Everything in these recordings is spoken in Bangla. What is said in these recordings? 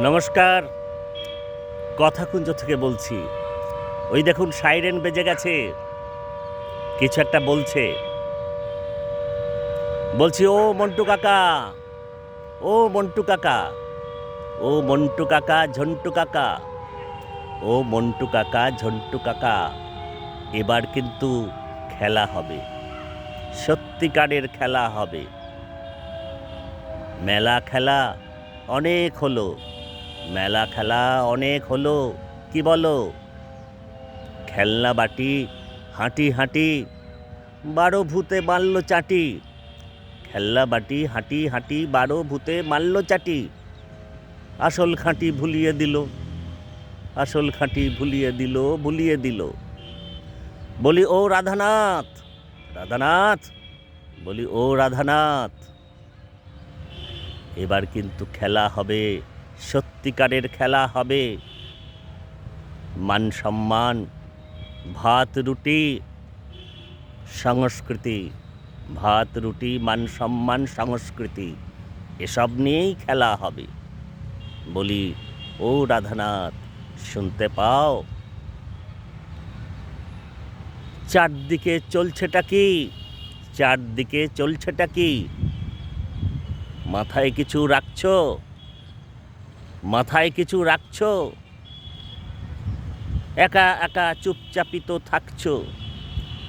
নমস্কার। কথাকুঞ্জ থেকে বলছি। ওই দেখুন, সাইরেন বেজে গেছে। কিছু একটা বলছে। বলছি, ও মন্টু কাকা, ও মন্টু কাকা, ও মন্টু কাকা, ঝন্টু কাকা, ও মন্টু কাকা, ঝন্টু কাকা, এবার কিন্তু খেলা হবে। সত্যিকারের খেলা হবে। মেলা খেলা অনেক হলো। মেলা খেলা অনেক হলো, কি বলো? খেলনা বাটি, হাঁটি হাঁটি, বারো ভূতে মারল চাটি। খেলনা বাটি, হাঁটি হাঁটি, বারো ভূতে মারল চাটি। আসল খাঁটি ভুলিয়ে দিল, আসল খাঁটি ভুলিয়ে দিল ভুলিয়ে দিল। বলি, ও রাধানাথ রাধানাথ, বলি, ও রাধানাথ, এবার কিন্তু খেলা হবে। সত্যিকারের খেলা হবে। মান সম্মান, ভাত, রুটি, সংস্কৃতি, ভাত, রুটি, মান সম্মান, সংস্কৃতি, এসব নিয়েই খেলা হবে। বলি, ও রাধানাথ, শুনতে পাও? চারদিকে চলছেটা কি? চারদিকে চলছেটা কি? মাথায় কিছু রাখছো? মাথায় কিছু রাখছো? একা একা চুপচাপিত থাকছো?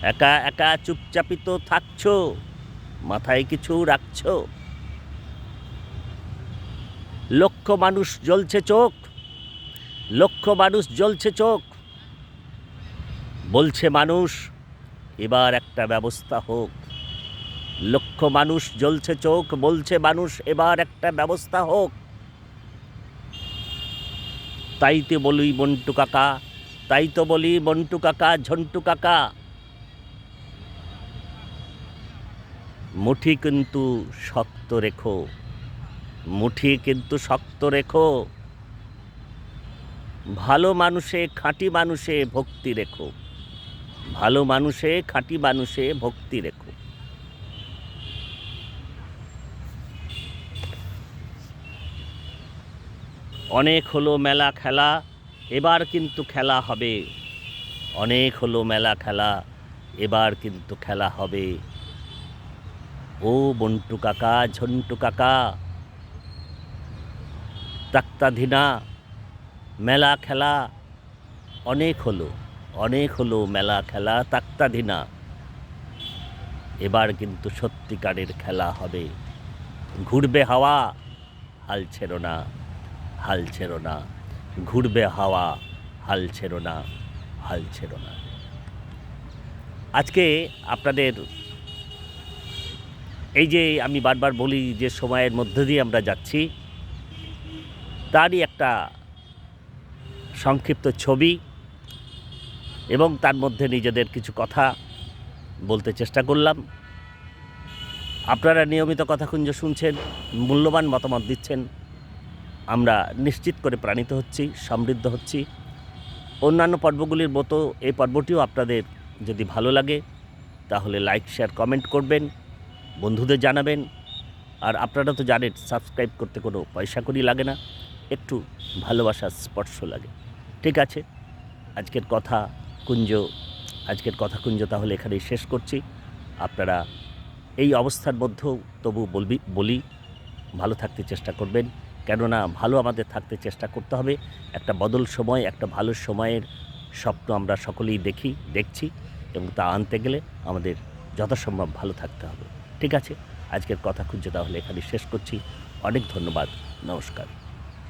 একা একা চুপচাপিত থাকছো? মাথায় কিছু রাখছো? লক্ষ মানুষ জ্বলছে চোখ। লক্ষ মানুষ জ্বলছে চোখ। বলছে মানুষ, এবার একটা ব্যবস্থা হোক। লক্ষ মানুষ জ্বলছে চোখ, বলছে মানুষ, এবার একটা ব্যবস্থা হোক। তাই তো বলি বন্টু কাকা তাই তো বলি বন্টু কাকা, ঝন্টু কাকা। মুঠি কিন্তু শক্ত রেখো, মুঠি কিন্তু শক্ত রেখো। ভালো মানুষে খাঁটি মানুষে ভক্তি রেখো, ভালো মানুষে খাঁটি মানুষে ভক্তি রেখো। অনেক হলো মেলা খেলা, এবার কিন্তু খেলা হবে। অনেক হলো মেলা খেলা, এবার কিন্তু খেলা হবে। ও বন্টু কাকা, ঝন্টু কাকা, তাক্তাধীনা, মেলা খেলা, অনেক হলো অনেক হলো মেলা খেলা, তাক্তাধীনা। এবার কিন্তু সত্যিকারের খেলা হবে। ঘুরবে হাওয়া, হাল ছেড়ো না। হাল ছেড়ো না। ঘুরবে হাওয়া, হাল ছেড়ো না, হাল ছেড়ো না। আজকে আপনাদের এই যে আমি বারবার বলি যে সময়ের মধ্যে দিয়ে আমরা যাচ্ছি, তারই একটা সংক্ষিপ্ত ছবি এবং তার মধ্যে নিজেদের কিছু কথা বলতে চেষ্টা করলাম। আপনারা নিয়মিত কথা কথাকুঞ্জ শুনছেন, মূল্যবান মতামত দিচ্ছেন। আমরা নিশ্চিত করে প্রাণিত হচ্ছি, সমৃদ্ধ হচ্ছি। অন্যান্য পর্বগুলির মতো এই পর্বটিও আপনাদের যদি ভালো লাগে, তাহলে লাইক শেয়ার কমেন্ট করবেন, বন্ধুদের জানাবেন। আর আপনারা তো জানেন সাবস্ক্রাইব করতে কোনো পয়সা করি লাগে না, একটু ভালোবাসার স্পর্শ লাগে। ঠিক আছে, আজকের কথা কুঞ্জ, আজকের কথা কুঞ্জ তাহলে এখানেই শেষ করছি। আপনারা এই অবস্থার মধ্যেও তবু বলবি, বলি, ভালো থাকতে চেষ্টা করবেন। কেননা ভালো আমাদের থাকতে চেষ্টা করতে হবে। একটা বদল সময়, একটা ভালো সময়ের স্বপ্ন আমরা সকলেই দেখি, দেখছি এবং তা আনতে গেলে আমাদের যথাসম্ভব ভালো থাকতে হবে। ঠিক আছে, আজকের কথা খুঁজছে তাহলে এখানে শেষ করছি। অনেক ধন্যবাদ, নমস্কার।